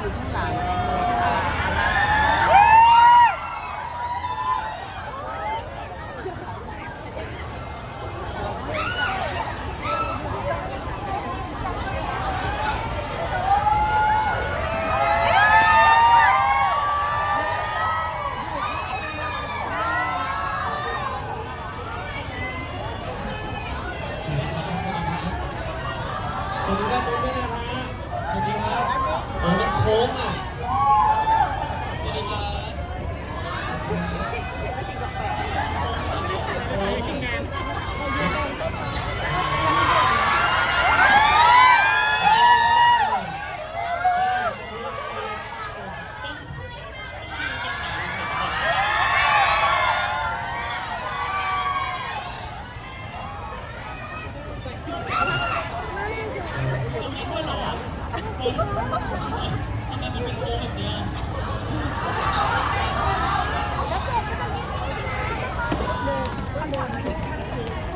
อยู่ข้างหลังเองเลยค่ะ สวัสดีครับสวัสดีครับสวัสดีครับโอ้มันโค้งอะสวัสดีครับ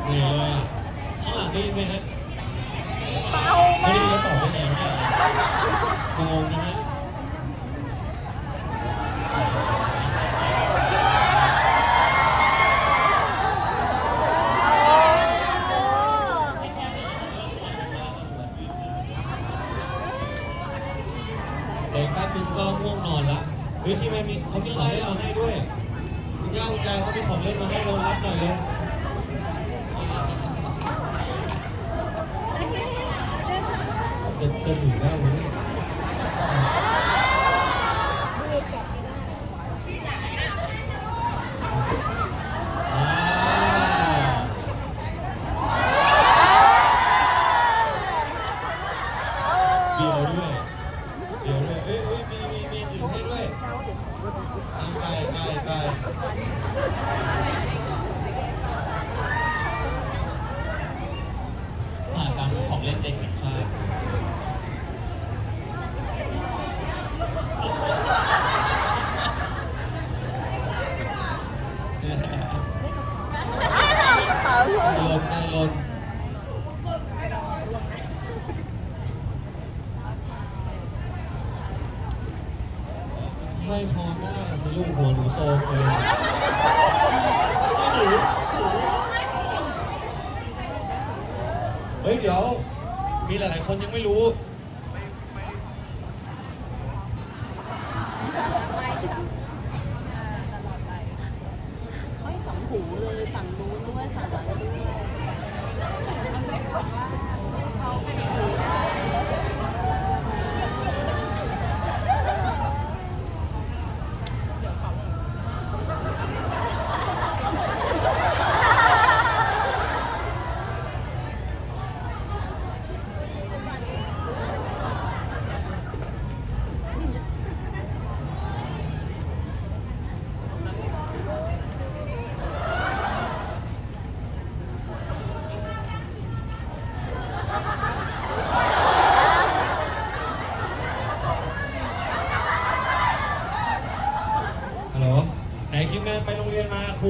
นี่เลยข้างหลังได้ยินไหมฮะ เบา ไม่ มา ได้ยินแล้ว ก ตอบได้ไงเนี่ยงงนะฮะ เด็กแป๊บนึงก็ง่วงนอนละเฮ้ยที่แม่มีเขามีของเล่นมาให้ด้วยคุณย่าคุณยายเขามีของเล่นมาให้เรารับหน่อยเลยจะจะถึงได้ไหม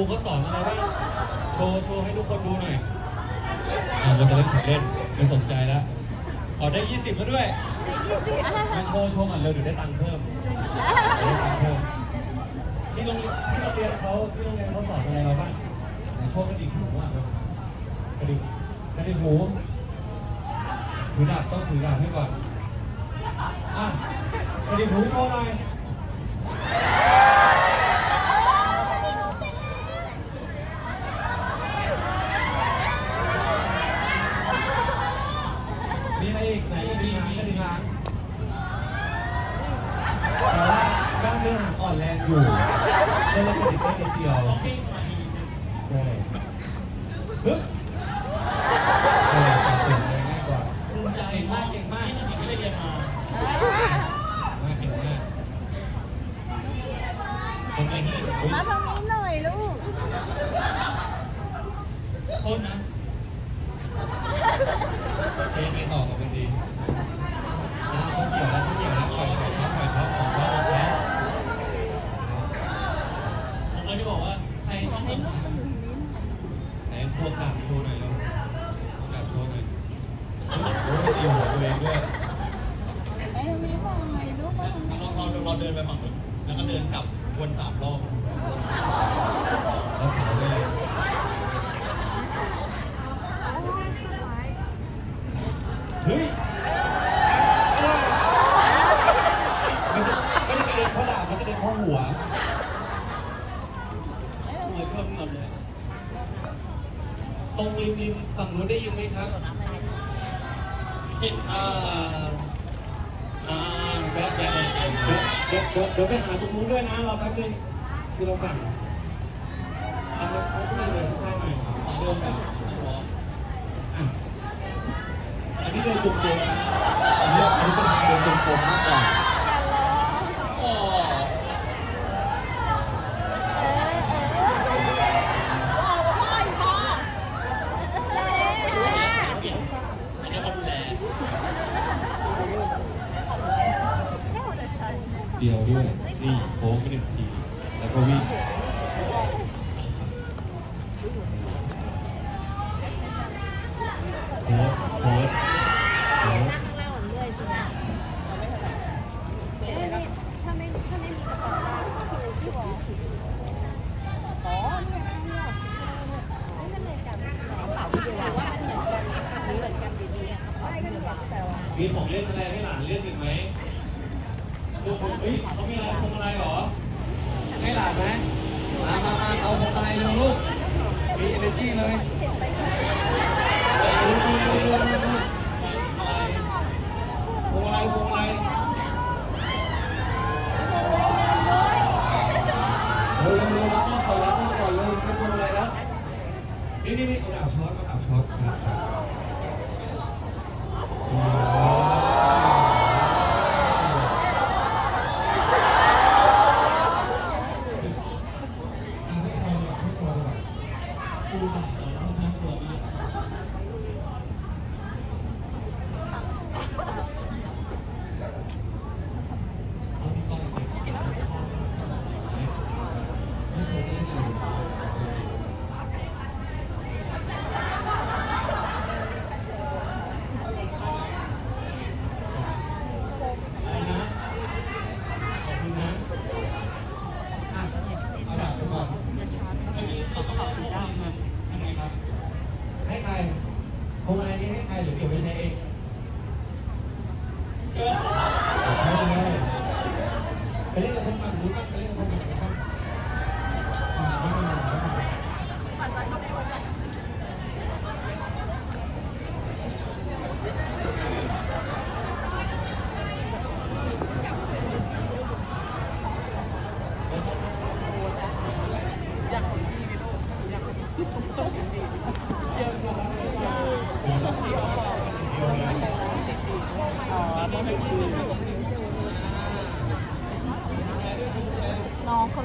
เขาสอนอะไรบ้างโชว์โชว์ให้ทุกคนดูหน่อยอ่าเราจะเล่นของเล่นไม่สนใจแล้วอ๋อได้ 20แล้วด้วยแต่ยี่สิบอะมาโชว์โชว์ก่อนเร็วเดี๋ยวได้ตังค์เพิ่มเดี๋ยวได้ตังค์เพิ่มที่โรงเรียนที่โรงเรียนเขาที่โรงเรียนเขาสอนอะไรมาบ้างไหนโชว์กระดิ่งหูอะกระดิ่งกระดิ่งหูถือดาบต้องถือดาบให้ก่อนอะกระดิ่งหูโชว์หน่อย มีอะไรอีกไหนมีมีกระดิ่งหางแต่ว่ากล้ามเนื้อหาง อยู่ก็เลยติดได้นิดเดียวใช่ฮึบใช่ตัดสินใจง่ายกว่าภูมิใจมากเก่งมากที่สิ่งที่ได้เรียนมา มากเก่งมากคนนี้ มาทางนี้หน่อย งริมริมฝั่งนู้นได้ยินไหมครับอ่าอ่าเดี๋ยวเดี๋ยวเดี๋ยวไปหาตรงนู้นด้วยนะเราแป๊บนึงคือเราฝั่งเอาเราเขาไม่เลยสักท่าหน่อยเดินแบบ เดียวด้วย นี่โค้งหนึ่งที แล้วก็วิ่งโค้งโค้ง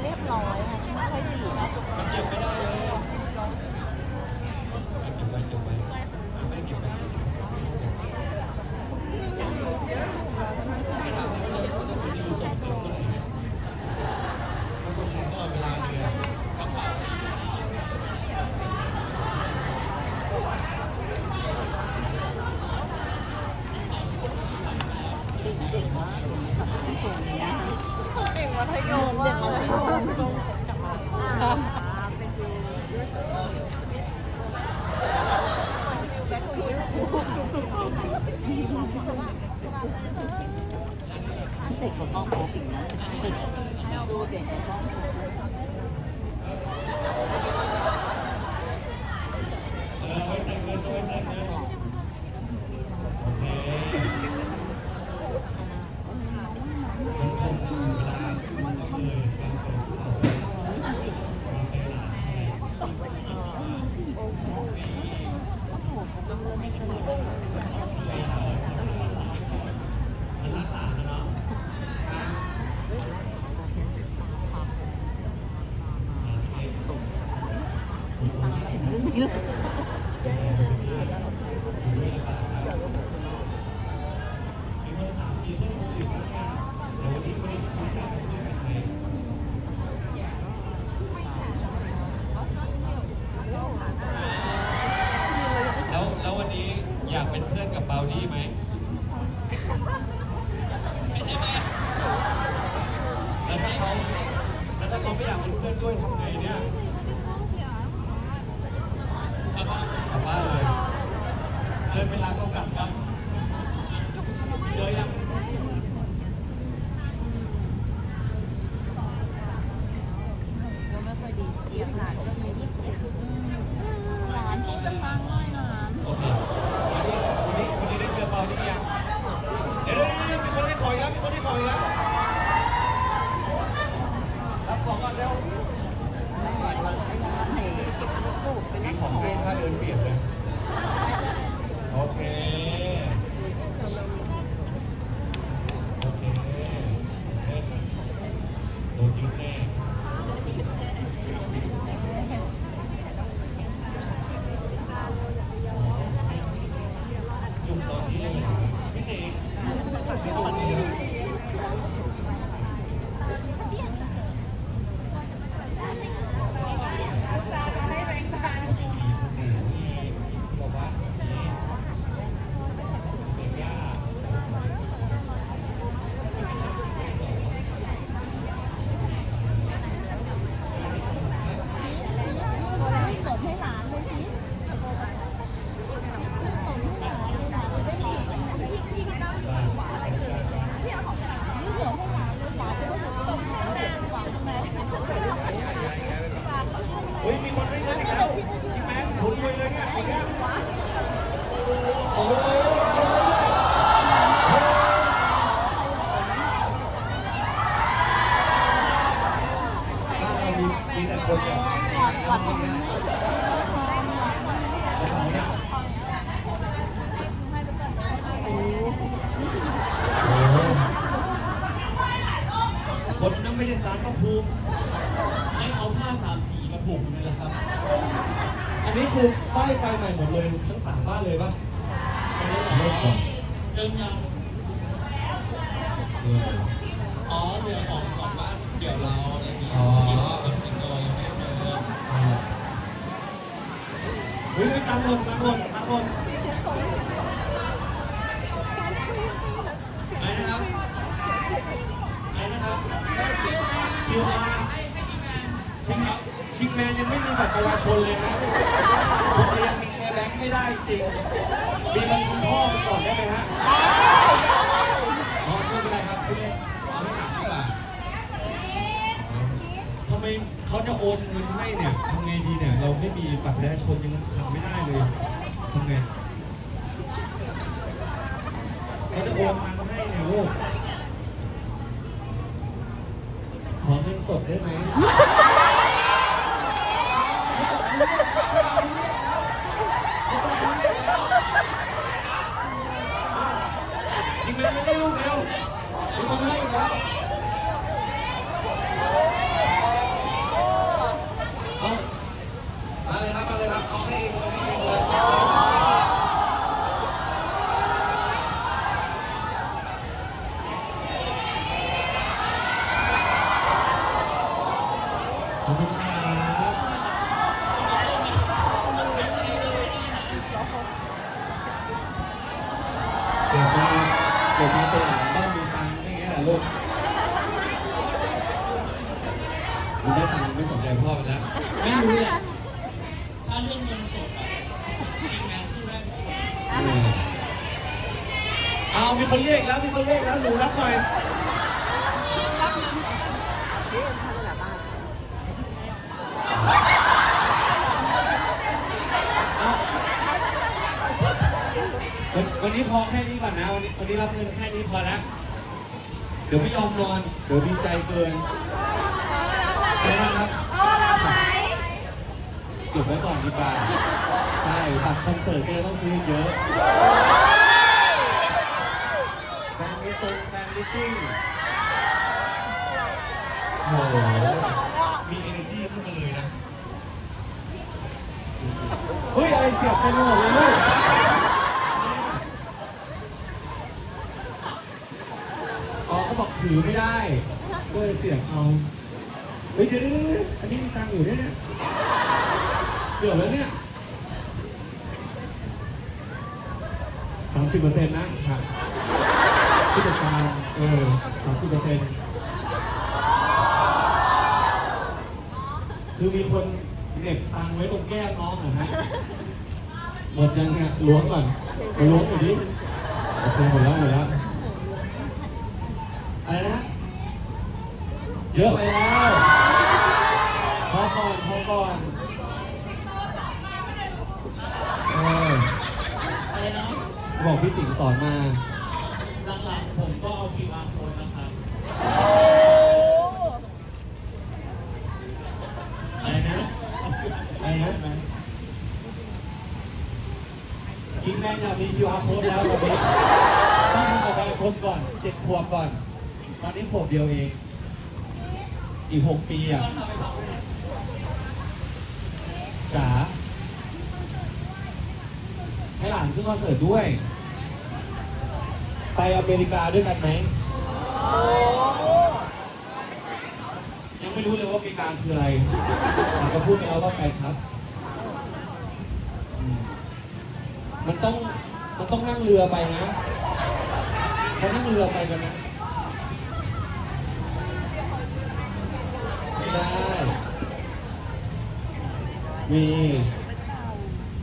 เรียบร้อยอะที่ไม่เคยดื่มะ เด็กกับกล้องโคกิงนะดูเด็กกับองโคกิง ขออีกแล้วรับของก่อนเร็วมีของให้ถ้าเดินเปียกเลยโอเค โอเคโดนยึดแน่จุ่มตอนนี้เลยเหรอพี่เสกพี่ตอนนี้เหรอบอกว่านี่เสกย่า ไม่ตบให้หลานเลยพี่ตบให้หลานเลยหลานจะได้มีพี่พี่ก็ต้องอยู่ขวาอะไรเลยพี่เอาของหลานนี่เหลือให้หลานเลยหลานจะได้อยู่ตรงหน้าขวาตรงไหน เฮ้ยมีคนให้เงินอีกแล้วพี่แมนหมุนไปเลยเนี่ยอีกแล้วโอ้โหบ้านเรามีมีแต่คนแบบน้ำมันง่ายแล้วของเนี่ยโอ้โหคนนั้นไม่ได้ สารพระภูมิให้เอาผ้าสามสีมาผูกเลยนะครับ อันนี้คือป้ายไฟใหม่หมดเลยทั้งสามบ้านเลยป่ะอันนี้เริ่มก่อนเริ่มยังอ๋อเรือของของบ้านเดี๋ยวเราอะไรอย่างเงี้ยอ๋อเป็นสิงโตยังไม่เจอเฮ้ยตังค์หล่นตังค์หล่นตังค์หล่นอะไรนะครับอะไรนะครับ คิวอาร์คิงคิงแมนยังไม่มีบัตรประชาชนเลยนะคุณยังมีแชร์แบงค์ไม่ได้จริง มีบัญชีพ่อไปก่อนได้ไหมฮะอ๋อไม่เป็นไรครับไม่เอาไม่หนักดีกว่าทำไมเขาจะโอนเงินให้เนี่ยทำไงดีเนี่ย เราไม่มีบัตรประชาชนยังทำไม่ได้เลยทำไงเขาจะโอนตังค์ให้เนี่ยลูกขอเงินสดได้ไหม ทีมงานไม่ได้ลูกเร็วมีคนให้อีกแล้วเอามาเลยครับ มาเลยครับ เอาให้เองเอาให้เองเลย ข เดี๋ยวไม่ยอมนอน เดี๋ยวดีใจเกินไปนะครับเก็บไว้ก่อนดีกว่าใช่บัตรคอนเสิร์ตเนี่ยต้องซื้อเยอะแฟนมิตรงแฟนมิตติ้งโอ้โหมี energy ขึ้นมาเลยนะ เฮ้ย อะไรเสียบไปหมดเลยลูก อ๋อเขาบอก ถือไม่ได้ก็เลยเสียบเอาเฮ้ยเดี๋ยวอันนี้มีตังค์อยู่เนี่ยเกือบแล้วเนี่ยสามสิบเปอร์เซ็นต์นะครับผู้จัดการเออสามสิบเปอร์เซ็นต์คือมีคนเหน็บตังไว้ตรงแก้มน้องเหรอฮะหมดยังเนี่ยล้วงก่อนไปล้วงหน่ดิโอเคหมดแล้วหมดแล้ว อะไรนะ เยอะไปแล้วพอก่อนพอก่อนเอออะไรนะบอกพี่สิงห์สอนมา หลังๆผมก็เอา QR code นะครับโอ้อะไรนะอะไรนะกินแม่งจะมี QR code แล้วตอนนี้ต้องทำประกันชนก่อนเจ็ดขวบก่อน ตอนนี้ขวบเดียวเอง อีกหกปีอะจ๋าให้หลานขึ้นคอนเสิร์ตด้วย ไปอเมริกาด้วยกันไหม ยังไม่รู้เลยว่าอเมริกาคืออะไรแต่ก็พูดไปแล้วว่าไปครับมมันต้องมันต้องนั่งเรือไปนะเขานั่งเรือไปกันนะ ไม่ได้ มี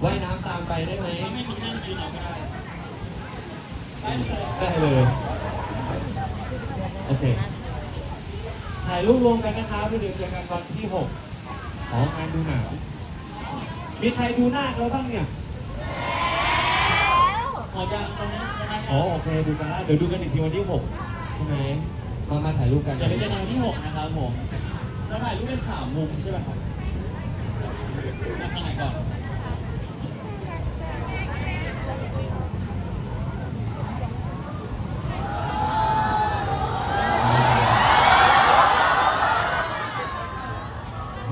ว่ายน้ำตามไปได้ไหมไม่มีนั่งยืนเอาก็ได้ได้เลยโอเคถ่ายรูปรวมกันนะครับเดี๋ยวเจอกันวันที่หกของงานดูหนังมีใครดูหน้าเขาบ้างเนี่ยหมอจะตรงนี้ตรงนั้นอ๋อโอเคดูกันแล้วเดี๋ยวดูกันอีกทีวันที่หกใช่ไหมมามาถ่ายรูปกัน เดี๋ยวไปเจอกันวันที่หกนะครับผมเรา ถ่ายรูปเป็นสามมุมใช่ไหมครับถ่ายก่อน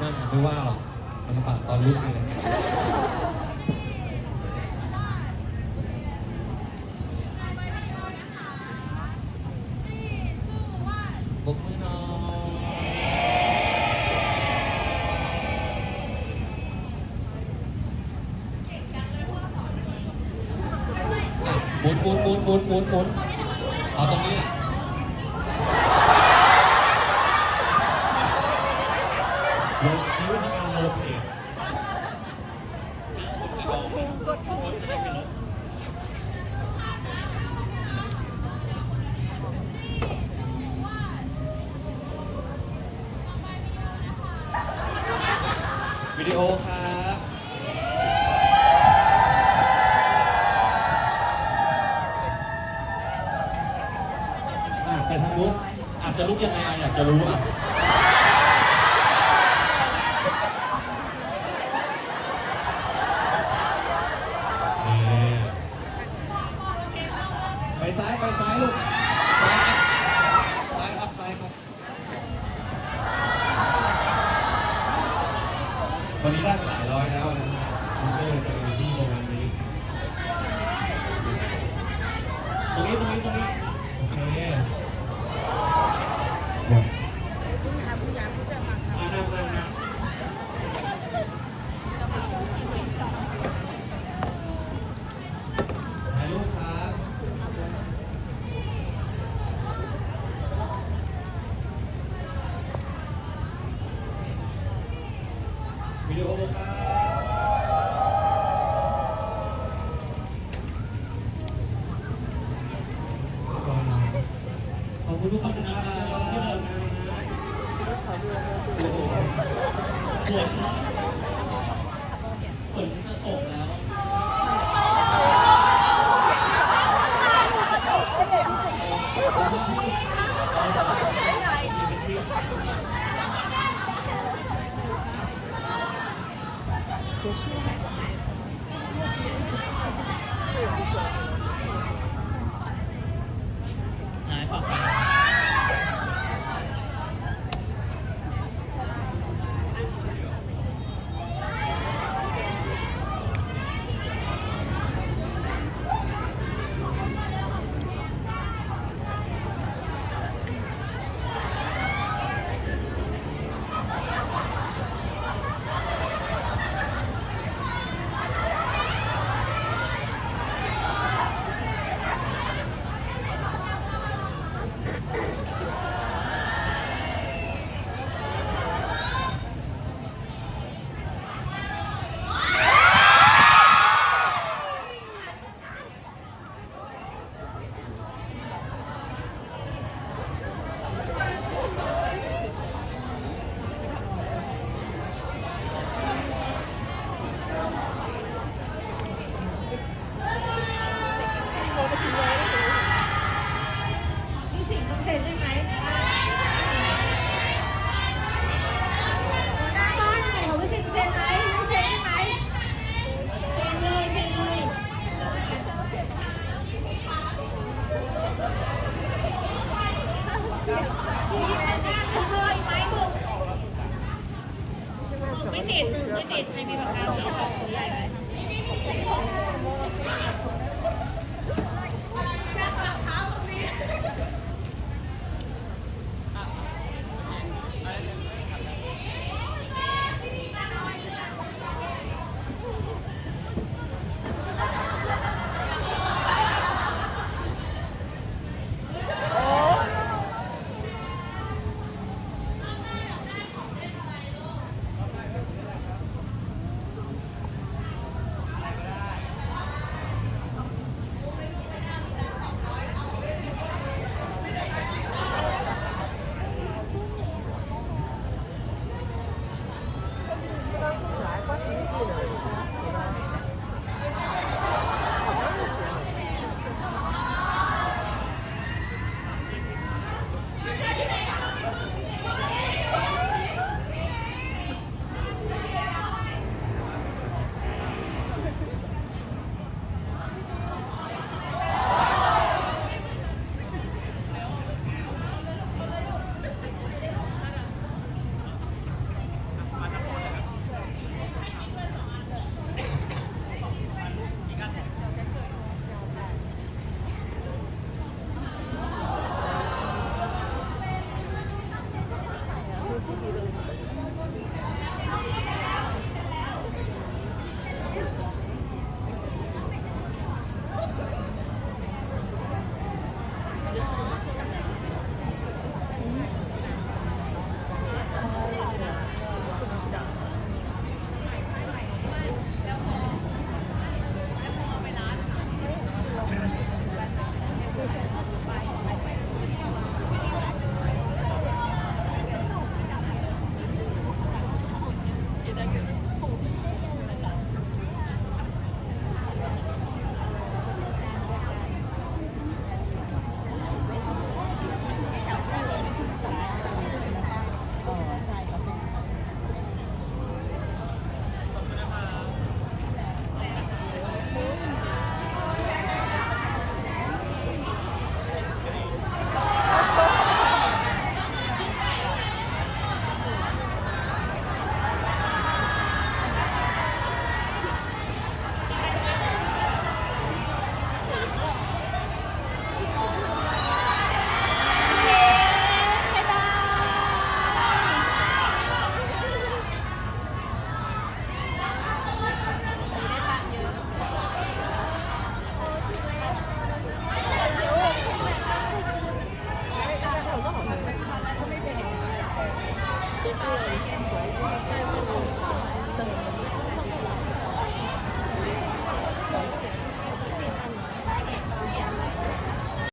นไม่ว่าหรอกมันปากตอนลุกเลยบกมือหน่อยหมุน หมุนหมุนหมุนเอาตรงนี้ ไปทางลุกอาจจะลุกยังไงอะอยากจะรู้อะ